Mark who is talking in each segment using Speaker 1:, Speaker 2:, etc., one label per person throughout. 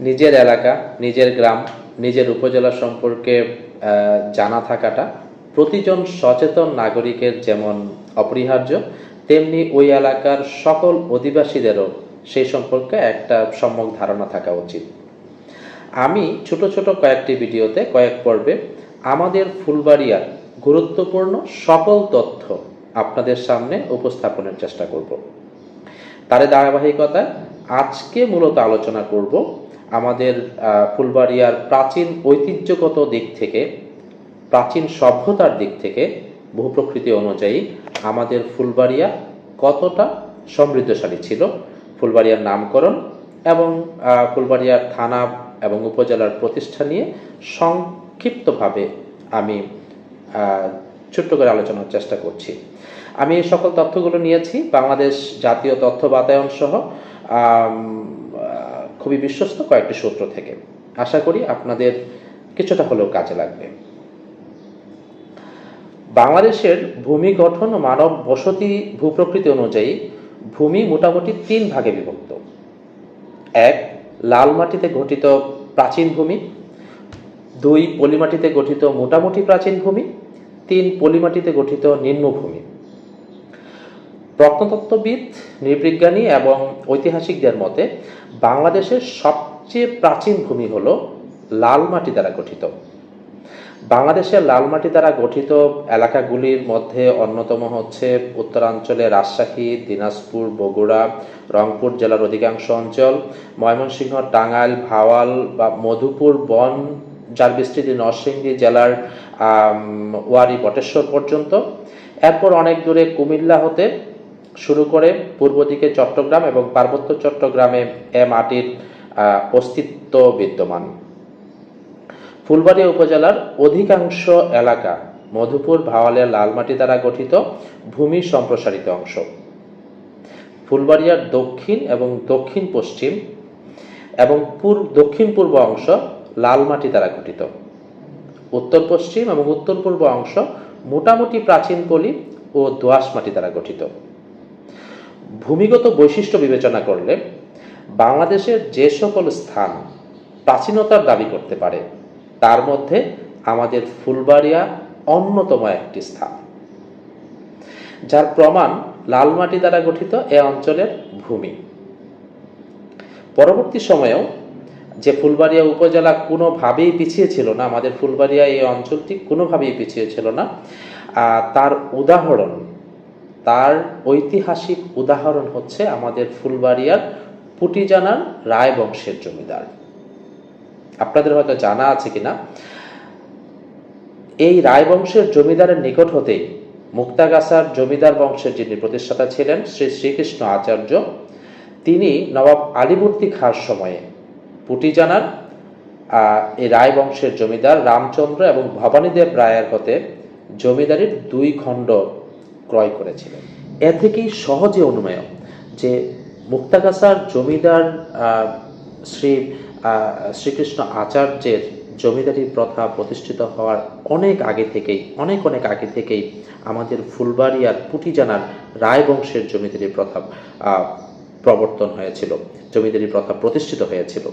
Speaker 1: নিজের এলাকা, নিজের গ্রাম, নিজের উপজেলা সম্পর্কে জানা থাকাটা প্রতিজন সচেতন নাগরিকের যেমন অপরিহার্য, তেমনি ওই এলাকার সকল অধিবাসীদেরও সেই সম্পর্কে একটা সম্যক ধারণা থাকা উচিত। আমি ছোট ছোট কয়েকটি ভিডিওতে, কয়েক পর্বে আমাদের ফুলবাড়িয়ার গুরুত্বপূর্ণ সকল তথ্য আপনাদের সামনে উপস্থাপনের চেষ্টা করব। তার ধারাবাহিকতায় আজকে মূলত আলোচনা করব আমাদের ফুলবাড়িয়ার প্রাচীন ঐতিহ্যগত দিক থেকে, প্রাচীন সভ্যতার দিক থেকে ভূপ্রকৃতি অনুযায়ী আমাদের ফুলবাড়িয়া কতটা সমৃদ্ধশালী ছিল, ফুলবাড়িয়ার নামকরণ এবং ফুলবাড়িয়ার থানা এবং উপজেলার প্রতিষ্ঠা নিয়ে সংক্ষিপ্তভাবে আমি ছোট্ট করে আলোচনার চেষ্টা করছি। আমি সকল তথ্যগুলো নিয়েছি, বাংলাদেশ জাতীয় তথ্য বাতায়ন সহ খুবই বিশ্বস্ত কয়েকটি সূত্র থেকে। আশা করি আপনাদের কিছুটা হলেও কাজে লাগবে। বাংলাদেশের ভূমি গঠন মানব বসতি ভূপ্রকৃতি অনুযায়ী ভূমি মোটামুটি তিন ভাগে বিভক্ত। এক, লাল মাটিতে গঠিত প্রাচীন ভূমি। দুই, পলিমাটিতে গঠিত মোটামুটি প্রাচীন ভূমি। তিন, পলিমাটিতে গঠিত নিম্নভূমি প্রত্নতত্ত্ববিদ, নৃবিজ্ঞানী এবং ঐতিহাসিকদের মতে বাংলাদেশের সবচেয়ে প্রাচীন ভূমি হল লাল মাটি দ্বারা গঠিত। বাংলাদেশের লাল মাটি দ্বারা গঠিত এলাকাগুলির মধ্যে অন্যতম হচ্ছে উত্তরাঞ্চলে রাজশাহী, দিনাজপুর, বগুড়া, রংপুর জেলার অধিকাংশ অঞ্চল, ময়মনসিংহ, টাঙ্গাইল, ভাওয়াল বা মধুপুর, বন, যার বিস্তৃতি নরসিংদী জেলার ওয়ারি বটেশ্বর পর্যন্ত। এরপর অনেক দূরে কুমিল্লা হতে শুরু করে পূর্ব দিকে চট্টগ্রাম এবং পার্বত্য চট্টগ্রামে এ মাটির অস্তিত্ব বিদ্যমান। ফুলবাড়িয়া উপজেলার অধিকাংশ এলাকা মধুপুর ভাওয়ালের লালমাটি দ্বারা গঠিত ভূমি সম্প্রসারিত অংশ। ফুলবাড়িয়ার দক্ষিণ এবং দক্ষিণ পশ্চিম এবং পূর্ব দক্ষিণ পূর্ব অংশ লালমাটি দ্বারা গঠিত। উত্তর পশ্চিম এবং উত্তর পূর্ব অংশ মোটামুটি প্রাচীন পলি ও দোআঁশ মাটি দ্বারা গঠিত। ভূমিগত বৈশিষ্ট্য বিবেচনা করলে বাংলাদেশের যে সকল স্থান প্রাচীনতার দাবি করতে পারে, তার মধ্যে আমাদের ফুলবাড়িয়া অন্যতম একটি স্থান। যার প্রমাণ লাল মাটি দ্বারা গঠিত এ অঞ্চলের ভূমি। পরবর্তী সময়েও যে ফুলবাড়িয়া উপজেলা কোনোভাবেই পিছিয়ে ছিল না, আমাদের ফুলবাড়িয়া এই অঞ্চলটি কোনোভাবেই পিছিয়ে ছিল না তার উদাহরণ তার ঐতিহাসিক উদাহরণ হচ্ছে আমাদের ফুলবাড়িয়ার পুটিজানার রায় বংশের জমিদার। আপনাদের হয়তো জানা আছে কিনা? এই রায় বংশের জমিদারের নিকট হতেই মুক্তাগাছার জমিদার বংশের যিনি প্রতিষ্ঠাতা ছিলেন, শ্রী শ্রীকৃষ্ণ আচার্য, তিনি নবাব আলীবর্দী খাঁর সময়ে পুটিজানার এই রায় বংশের জমিদার রামচন্দ্র এবং ভবানীদেব রায়ের হতে জমিদারির দুই খণ্ড ক্রয় করেছিলেন। এ থেকেই সহজে অনুমেয় যে মুক্তাগাছার জমিদার শ্রী শ্রীকৃষ্ণ আচার্যের জমিদারি প্রথা প্রতিষ্ঠিত হওয়ার অনেক আগে থেকেই, অনেক অনেক আগে থেকেই আমাদের ফুলবাড়িয়ার পুটিজানার রায় বংশের জমিদারি প্রথা প্রবর্তন হয়েছিল জমিদারি প্রথা প্রতিষ্ঠিত হয়েছিল।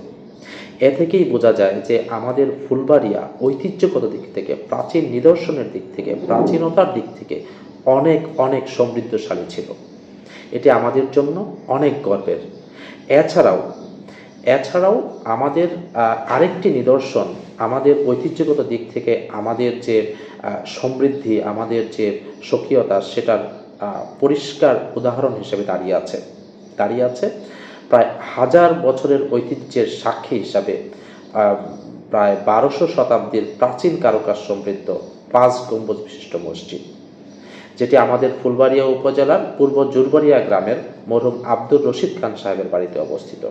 Speaker 1: এ থেকেই বোঝা যায় যে আমাদের ফুলবাড়িয়া ঐতিহ্যগত দিক থেকে, প্রাচীন নিদর্শনের দিক থেকে, প্রাচীনতার দিক থেকে অনেক অনেক সমৃদ্ধশালী ছিল। এটি আমাদের জন্য অনেক গর্বের। এছাড়াও এছাড়াও আমাদের আরেকটি নিদর্শন আমাদের ঐতিহ্যগত দিক থেকে আমাদের যে সমৃদ্ধি, আমাদের যে স্বকীয়তা, সেটার পরিষ্কার উদাহরণ হিসেবে দাঁড়িয়ে আছে। দাঁড়িয়ে আছে প্রায় হাজার বছরের ঐতিহ্যের সাক্ষী হিসাবে প্রায় বারোশো শতাব্দীর প্রাচীন কারুকাজ সমৃদ্ধ পাঁচ গম্বুজ বিশিষ্ট মসজিদ। যেটি আমাদের ফুলবাড়িয়া উপজেলার পূর্ব জুরবাড়িয়া গ্রামের মরহুম আব্দুর রশিদ খান সাহেবের বাড়িতে অবস্থিত।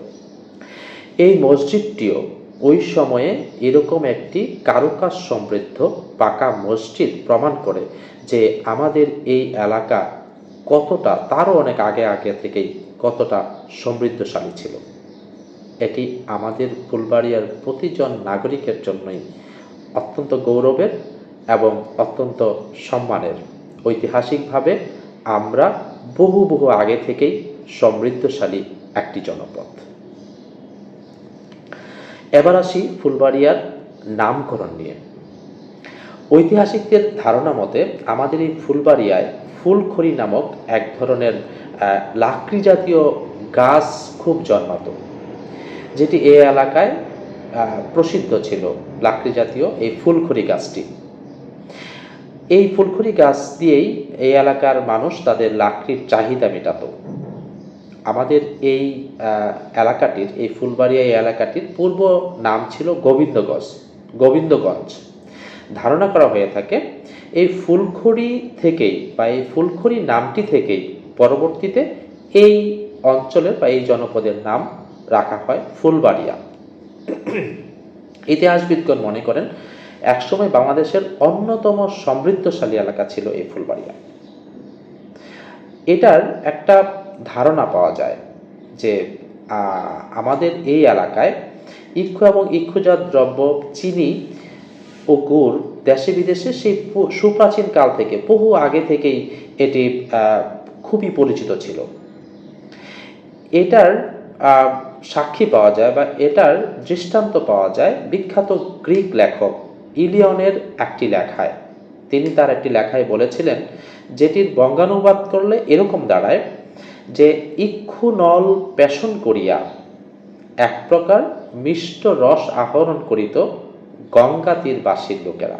Speaker 1: এই মসজিদটিও ওই সময়ে এরকম একটি কারুকাজ সমৃদ্ধ পাকা মসজিদ প্রমাণ করে যে আমাদের এই এলাকা কতটা, তারও অনেক আগে আগে থেকেই কতটা সমৃদ্ধশালী ছিল। এটি আমাদের ফুলবাড়িয়ার প্রতিজন নাগরিকের জন্যই অত্যন্ত গৌরবের এবং অত্যন্ত সম্মানের ঐতিহাসিকভাবে আমরা বহু বহু আগে থেকেই সমৃদ্ধশালী একটি জনপদ। এবার আসি ফুলবাড়িয়ার নামকরণ নিয়ে। ঐতিহাসিকদের ধারণা মতে আমাদের এই ফুলবাড়িয়ায় ফুলখড়ি নামক এক ধরনের লাকড়ি জাতীয় গাছ খুব জন্মাত, যেটি এ এলাকায় প্রসিদ্ধ ছিল লাকড়ি জাতীয় এই ফুলখড়ি গাছটি। এই ফুলখড়ি গাছ দিয়েই এই এলাকার মানুষ তাদের লাকড়ির চাহিদা মেটাত। আমাদের এই এলাকাটির, এই ফুলবাড়িয়া এই এলাকাটির পূর্ব নাম ছিল গোবিন্দগঞ্জ গোবিন্দগঞ্জ। ধারণা করা হয়ে থাকে, এই ফুলখড়ি থেকেই বা এই ফুলখড়ি নামটি থেকেই পরবর্তীতে এই অঞ্চলের বা এই জনপদের নাম রাখা হয় ফুলবাড়িয়া। ইতিহাসবিদগণ মনে করেন একসময় বাংলাদেশের অন্যতম সমৃদ্ধশালী এলাকা ছিল এই ফুলবাড়িয়া। এটার একটা ধারণা পাওয়া যায় যে আমাদের এই এলাকায় ইক্ষু এবং ইক্ষুজাত দ্রব্য, চিনি ও গুড় দেশে বিদেশে সেই সুপ্রাচীন কাল থেকে, বহু আগে থেকেই এটি খুবই পরিচিত ছিল। এটার সাক্ষী পাওয়া যায় বা এটার দৃষ্টান্ত পাওয়া যায় বিখ্যাত গ্রিক লেখক ইলিয়নের একটি লেখায়। তিনি তার একটি লেখায় বলেছিলেন, যেটির বঙ্গানুবাদ করলে এরকম দাঁড়ায় যে ইক্ষু নল পেশন করিয়া এক প্রকার মিষ্ট রস আহরণ করিত গঙ্গা তীরবাসীর লোকেরা।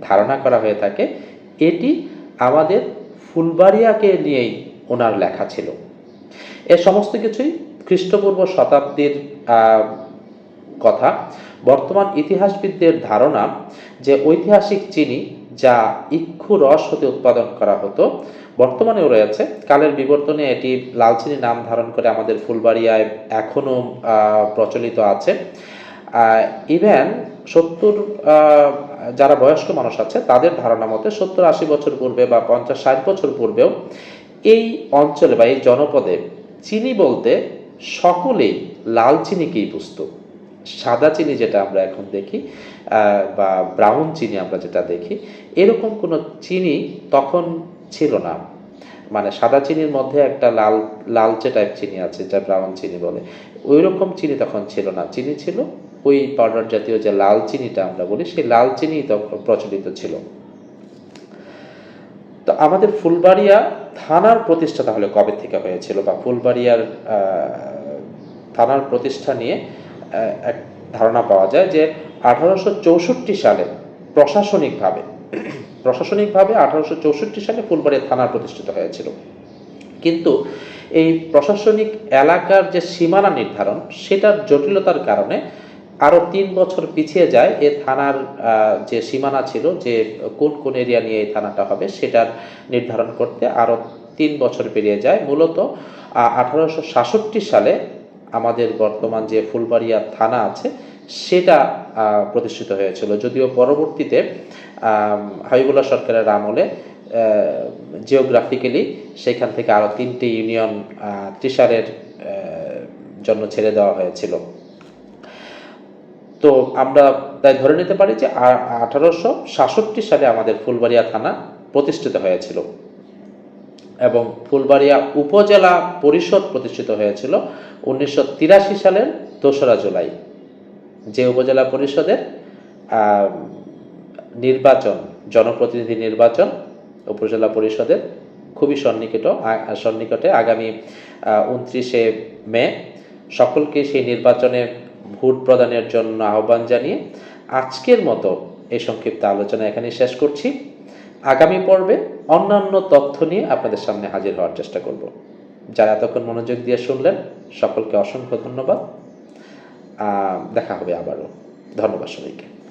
Speaker 1: ধারণা করা হয়ে থাকে, এটি আমাদের ফুলবাড়িয়াকে নিয়েই ওনার লেখা ছিল। এ সমস্ত কিছুই খ্রিস্টপূর্ব শতাব্দীর কথা, বর্তমান ইতিহাসবিদদের ধারণা যে ঐতিহাসিক চিনি যা ইক্ষু রস হতে উৎপাদন করা হতো, বর্তমানেও রয়েছে। কালের বিবর্তনে এটি লালচিনি নাম ধারণ করে আমাদের ফুলবাড়িয়ায় এখনও প্রচলিত আছে। ইভেন সত্তর যারা বয়স্ক মানুষ আছে, তাদের ধারণা মতে সত্তর আশি বছর পূর্বে বা পঞ্চাশ ষাট বছর পূর্বেও এই অঞ্চলে বা এই জনপদে চিনি বলতে সকলেই লাল চিনিকেই সাদা চিনি যেটা আমরা এখন দেখি বা ব্রাউন চিনি আমরা যেটা দেখি, এরকম কোনো চিনি তখন ছিল না। মানে সাদা চিনির মধ্যে একটা লাল, লালচে টাইপ চিনি আছে যা ব্রাউন চিনি বলে। ওই রকম চিনি তখন ছিল না। চিনি ছিল ওই পাউডার জাতীয় যে লাল চিনিটা আমরা বলি, সেই লাল চিনি তখন প্রচলিত ছিল। তো আমাদের ফুলবাড়িয়া থানার প্রতিষ্ঠা তাহলে কবে থেকে হয়েছিল? বা ফুলবাড়িয়ার থানার প্রতিষ্ঠা নিয়ে এক ধারণা পাওয়া যায় যে আঠারোশো চৌষট্টি সালে প্রশাসনিকভাবে প্রশাসনিকভাবে আঠারোশো চৌষট্টি সালে ফুলবাড়িয়া থানা প্রতিষ্ঠিত হয়েছিল। কিন্তু এই প্রশাসনিক এলাকার যে সীমানা নির্ধারণ, সেটার জটিলতার কারণে আরও তিন বছর পিছিয়ে যায় এ থানার যে সীমানা ছিল, যে কোন কোন এরিয়া নিয়ে এই থানাটা হবে সেটার নির্ধারণ করতে আরও তিন বছর পেরিয়ে যায়। মূলত আঠারোশো সাতষট্টি সালে আমাদের বর্তমান যে ফুলবাড়িয়া থানা আছে সেটা প্রতিষ্ঠিত হয়েছিল। যদিও পরবর্তীতে হাবিবুল্লাহ সরকারের আমলে জিওগ্রাফিক্যালি সেখান থেকে আরও তিনটি ইউনিয়ন আহ, জন্য ছেড়ে দেওয়া হয়েছিল। তো আমরা তাই ধরে নিতে পারি যে আঠারোশো সাতষট্টি সালে আমাদের ফুলবাড়িয়া থানা প্রতিষ্ঠিত হয়েছিল। এবং ফুলবাড়িয়া উপজেলা পরিষদ প্রতিষ্ঠিত হয়েছিল উনিশশো তিরাশি সালের দোসরা জুলাই, যে উপজেলা পরিষদের নির্বাচন, জনপ্রতিনিধি নির্বাচন উপজেলা পরিষদের খুবই সন্নিকট সন্নিকটে আগামী উনত্রিশে মে সকলকে সেই নির্বাচনে ভোট প্রদানের জন্য আহ্বান জানিয়ে আজকের মতো এই সংক্ষিপ্ত আলোচনা এখানে শেষ করছি। আগামী পর্বে অন্যান্য তথ্য নিয়ে আপনাদের সামনে হাজির হওয়ার চেষ্টা করব। যারা এতক্ষণ মনোযোগ দিয়ে শুনলেন, সকলকে অসংখ্য ধন্যবাদ। দেখা হবে আবারও। ধন্যবাদ সবাইকে।